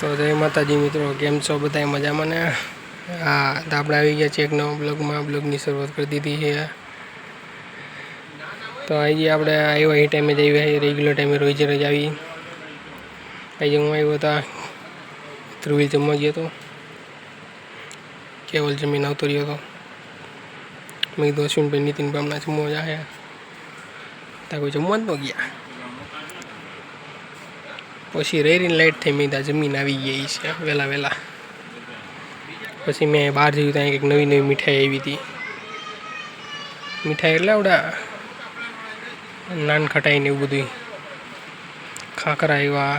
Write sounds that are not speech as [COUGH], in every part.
તો જય માતાજી મિત્રો, કેમ છો? બધા મજામાં ને? હા, તો આપણે આવી ગયા છીએ એક નવા બ્લોગમાં. બ્લોગની શરૂઆત કરી દીધી છે. તો આજે આપણે આવ્યો એ ટાઈમે જ આવ્યા રેગ્યુલર ટાઈમે રોજ રોજ આવી. આજે હું આવ્યો હતા ધ્રુવીલ જમવા ગયો હતો. કેવલ જમીન આવતો રહ્યો હતો. મેં કીધું અશ્વિનભાઈ નીતિનભાઈ હમણાં જમવા જાહે. ત્યાં કોઈ જમવા જ ન ગયા. પછી રેરીને લાઈટ થઈ મેં ત્યાં જમીન આવી ગઈ છે. વહેલા વહેલા પછી મેં બહાર જોયું ત્યાં કંઈક નવી નવી મીઠાઈ આવી હતી. મીઠાઈ એટલે આવડા નાન ખટાઈ ને એવું બધું ખાખરા આવ્યા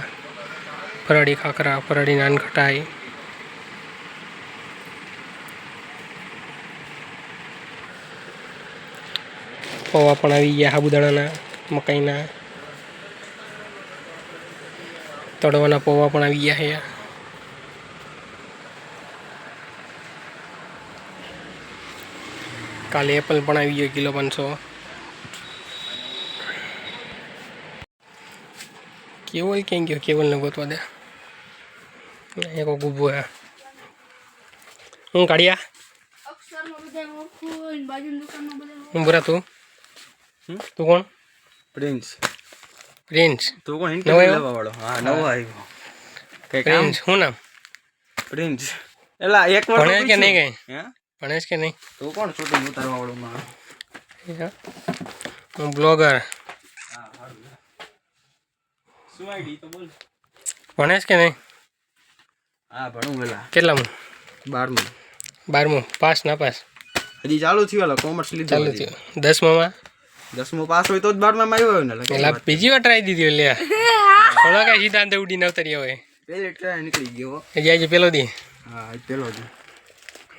ફરાળી ખાખરા, ફરાળી નાન ખટાઈ પૌવા પણ આવી ગયા સાબુદાણાના મકાઈના. તળવાના પૌવા પણ આવી ગયા છે કાલે એપલ પણ આવી ગયો કિલો પાંચસો. કેવલ ક્યાં ગયો? કેવલને ગોતવા દે. એક ઊભો હે હું કાઢ્યા? હું બરા તું. તું કોણ? પ્રિન્સ. પ્રિન્સ. તું કોણ ઇન્ટરવ્યુ લેવા વાળો હા નવો આવ્યો. કઈ કામ શું નામ? પ્રિન્સ. એલા એક વાર ભણે કે નહીં કઈ? હે? ભણેશ કે નહીં? તું કોણ શૂટિંગ ઉતારવા વાળો માં હું બ્લોગર. શું આઈડી તો બોલ. ભણેશ કે નહીં? હા ભણું વેલા કેટલામું? બારમું. બારમું. પાસ ના પાસ? હજી ચાલુ થયું કોમર્સ લીધું ચાલુ. થયું. દસમામાં દસમું પાસ હોય તો જ બારમાં આવ્યો ને એટલે બીજી વાર ટ્રાય દીધી લે [LAUGHS] થોડા કઈ સિદ્ધાંત ઉડીને અવતર્યા હોય પેલી ટ્રાય નીકળી ગયો એ જાય છે પેલો દી. હા પેલો દી.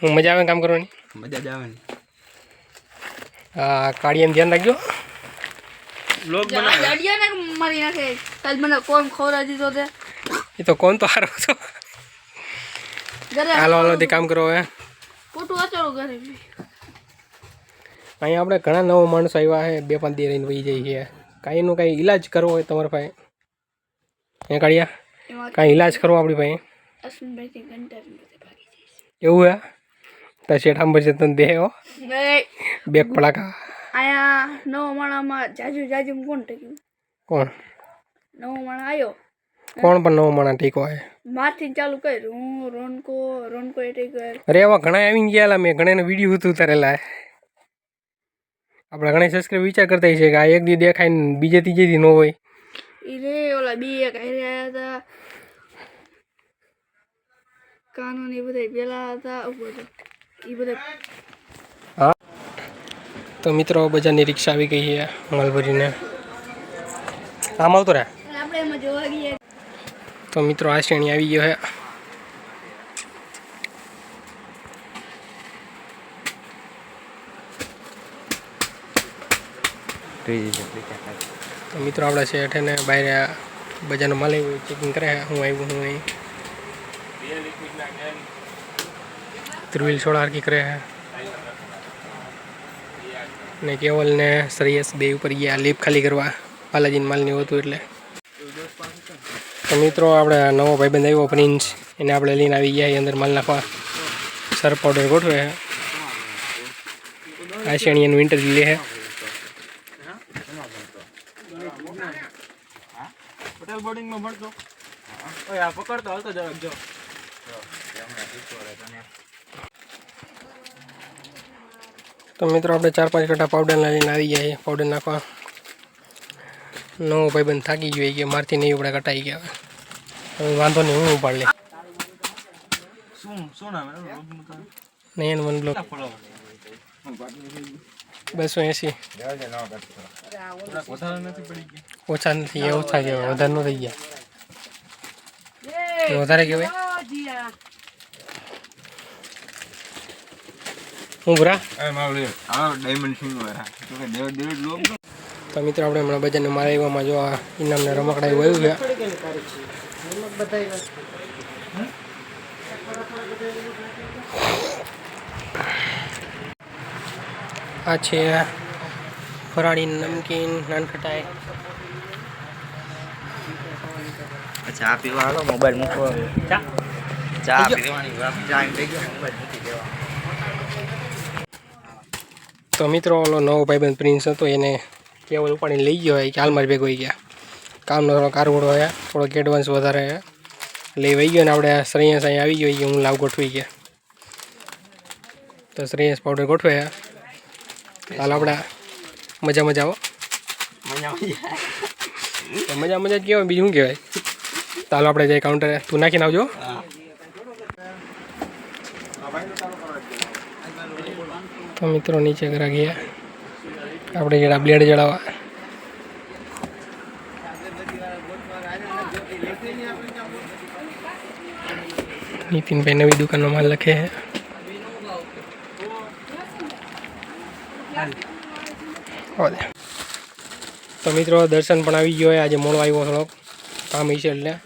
હું મજા આવે કામ કરવાની? મજા જ આવે ને. હા કાળિયાને ધ્યાન રાખજો. બ્લોગ દાડિયા ને મારી નાખે. તાજ મને કોણ ખવડાવી દીધો તે. એ તો કોણ તો હારો હતો. ઘરે હાલો હાલો તે કામ કરો હવે. ખોટું અચાડું ઘરે બી. અહીંયા આપણે ઘણા નવા માણસો આવ્યા છે બે પાંચ દી રહીને વહી જઈએ છીએ. કાંઈ એનું કાંઈ ઈલાજ કરવો હોય તમારા પાસે હે કાઢ્યા કાંઈ ઈલાજ કરવો આપણી પાસે એવું હે? તો શેઠામ આંબર છે તને દે હો. નહીં. બે પડાકા. આયા નવો માણામાં જાજુ જાજુ કોણ ટક્યું? કોણ? નવો માણા આવ્યો કોણ પણ નવો માણા ટીકો આવે મારથી ચાલુ કર્યું. હું રોનકો રોનકો એ ટેકર અરે એવા ઘણા આવી ગયા મેં ઘણાને વીડિયો ઉતારેલા આપણા ઘણા સબસ્ક્રાઈબ વિચાર કરતા છે કે આ એક દી દેખાય ને બીજે ત્રીજે દી ન હોય. એ રે ઓલા બી એક હારે આયા હતા. કાનૂન એ બધા પેલા હતા એ બધા તો મિત્રો બજારની રિક્ષા આવી ગઈ છે મલબરીને. આમ આવતો રહે આપણે એમાં જોવા ગયા. તો મિત્રો આ શ્રેણી આવી ગયો છે. તો મિત્રો આપણા છે અઠેને બહાર બજારનો માલ આવ્યો ચેકિંગ કરે. હું આવ્યું હું અહીં ત્રિવિલ સોળા હરકી કરે હે ને કેવલ ને શ્રેયસ બે ઉપર ગયા, લીપ ખાલી કરવા, બાલાજીને માલ નહીં હોતું એટલે. તો મિત્રો આપણે નવો ભાઈબંધ આવ્યો, પ્રિન્સ. એને આપણે લઈને આવી ગયા અંદર માલ નાખવા. સર પાવડર ગોઠવે આ શ્રેણી એનું ઇન્ટરવ્યુ લે છે હોટેલ બોર્ડિંગમાં ભણતો. ઓય આ પકડતો હાલતો જરાક જો. તો મિત્રો આપણે ચાર પાંચ કટા પાવડર લઈને આવી ગયા પાવડર નાખવા. નવો ભાઈબંધ થાકી ગયો કે મારથી નહીં ઉપડે કટાઈ ગયા. હવે વાંધો નહીં હું ઉપાડ લે શું શું નામ? નહીં વન બ્લોક બસો એંસી ઓછા નથી ઓછા કહેવાય વધારે ન થઈ ગયા. વધારે કહેવાય? હું બરા તો મિત્રો, આપણે હમણાં બજારને મારા એવામાં જો આ ઇનામને રમકડા એવું આવ્યું આ છે ફરાળી નમકીન નાનખટાઈ. ચા પીવા હાલો મોબાઈલ મૂકો ચા. ચા પીવાની ચા થઈ ગયો મોબાઈલ મૂકી દેવા. તો મિત્રો ઓલો નવો ભાઈબંધ પ્રિન્સ હતો એને કેવલ ઉપાડીને લઈ ગયો હોય કે હાલમાં ભેગો હોઈ ગયા. કામનો થોડો કારવડો હોય થોડોક એડવાન્સ વધારે લઈ એટલે એ વહી ગયો ને આપણે શ્રેયસ અહીં આવી ગયો હું લાવ ગોઠવી ગયા. તો શ્રેયસ પાવડર ગોઠવે. હાલ આપણે મજા મજા આવો મજા મજા. મજા જ કહેવાય બીજું શું કહેવાય ચાલો આપણે જઈએ કાઉન્ટરે તું નાખીને આવજો. તો મિત્રો નીચે કરા ગયા. આપણે જડા બ્લેડ જડાવવા નીતિનભાઈ નવી દુકાનનો માલ લખે છે. તો મિત્રો દર્શન પણ આવી ગયો હોય આજે મોડો આવ્યો થોડોક. કામ હશે એટલે.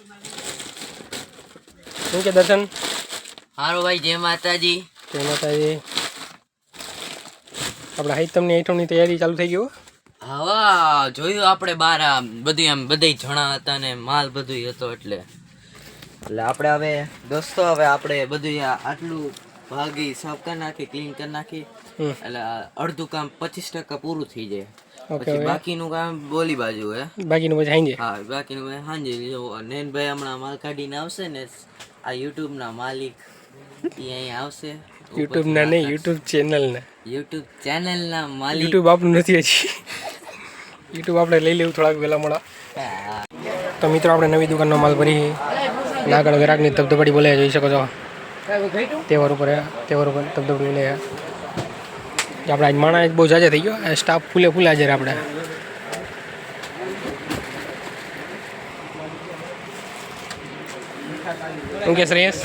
શું કે દર્શન? હારો ભાઈ જય માતાજી. જય માતાજી. આપણે હાઈતમની આઈટમની તૈયારી ચાલુ થઈ ગયો હા? જોયું આપણે બહાર આમ બધું આમ બધા જણા હતા ને માલ બધું હતો એટલે. એટલે આપણે હવે દોસ્તો હવે આપણે બધું આ આટલું ભાગી સાફ કરી નાખી ક્લીન કરી નાખી. એટલે અડધું કામ પચીસ ટકા પૂરું થઈ જાય. પછી બાકીનું કામ બોલી બાજુ હે. બાકીનું પછી હાંજે? હા બાકીનું પછી સાંજે જો નેનભાઈ હમણાં માલ કાઢીને આવશે ને આ યુટ્યુબના માલિક ઈ આવશે આવશે. યુટ્યુબના નહીં યુટ્યુબ ચેનલના. યુટ્યુબ ચેનલના માલિક. યુટ્યુબ આપણું નથી હજી. યુટ્યુબ આપણે લઈ લેવું થોડાક વહેલા મોડા. તો મિત્રો આપણે નવી દુકાનનો માલ ભરી. આગળ ગ્રાહકની ધબધબાડી બોલે જોઈ શકો છો. તહેવાર ઉપર તહેવાર ઉપર ધબધબાડી હે. આપણે આજ માણસ બહુ જાજા થઈ ગયો. સ્ટાફ ફૂલે ફૂલે હાજર આપણે. શું કે શ્રેયસ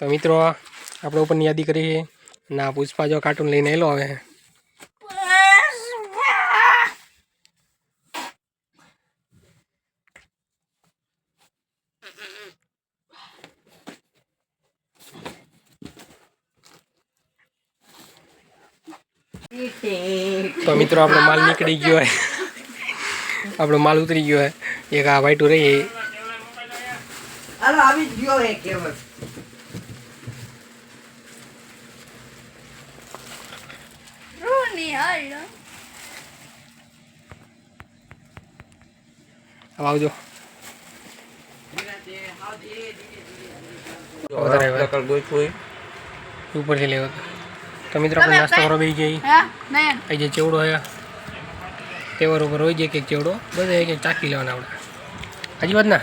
તો મિત્રો આપણે ઉપરની યાદી કરી ના પુષ્પા જો કાર્ટૂન લઈને એલો આવે તો મિત્રો આપણો માલ નીકળી ગયો હોય આપણો માલ ઉતરી ગયો હોય એક આ વાઈટું રહી આવી ગયો કેવળ આવજો. ઉપરથી લેવો તો મિત્રો આપણે નાસ્તો કરવા બેસી જઈએ અહીં જે ચેવડો હે તેવર ઉપર હોય છે એક ચેવડો. બધે એક ચાખી લેવાના આપણે. હાજી વાત ના?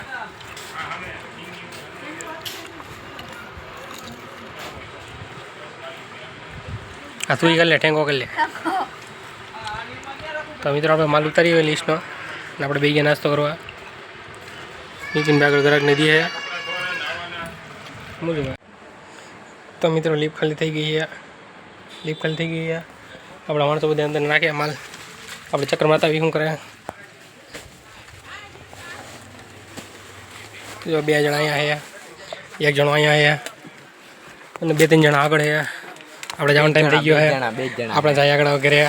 હા તું કરી લે ઠેંગો કરી લે. તો મિત્રો આપણે માલ ઉતારી હોય લિસ્ટનો અને આપણે બે ગયા નાસ્તો કરવા. નીચે આગળ ગ્રાહક નદી હે. મૂલ્ય તો મિત્રો લીપ ખાલી થઈ ગઈ છે. લીપ ખાલી થઈ ગઈ આપણા માણસો બધા અંદર નાખ્યા માલ. આપણે ચક્કર માતા શું કરે? જો બે જણા અહીંયા આવ્યા. એક જણો અહીંયા આવ્યા. અને બે ત્રણ જણા આગળ આવ્યા. આપણે જવાનો ટાઈમ થઈ ગયો છે. આપણે જાય આગળ ઘરે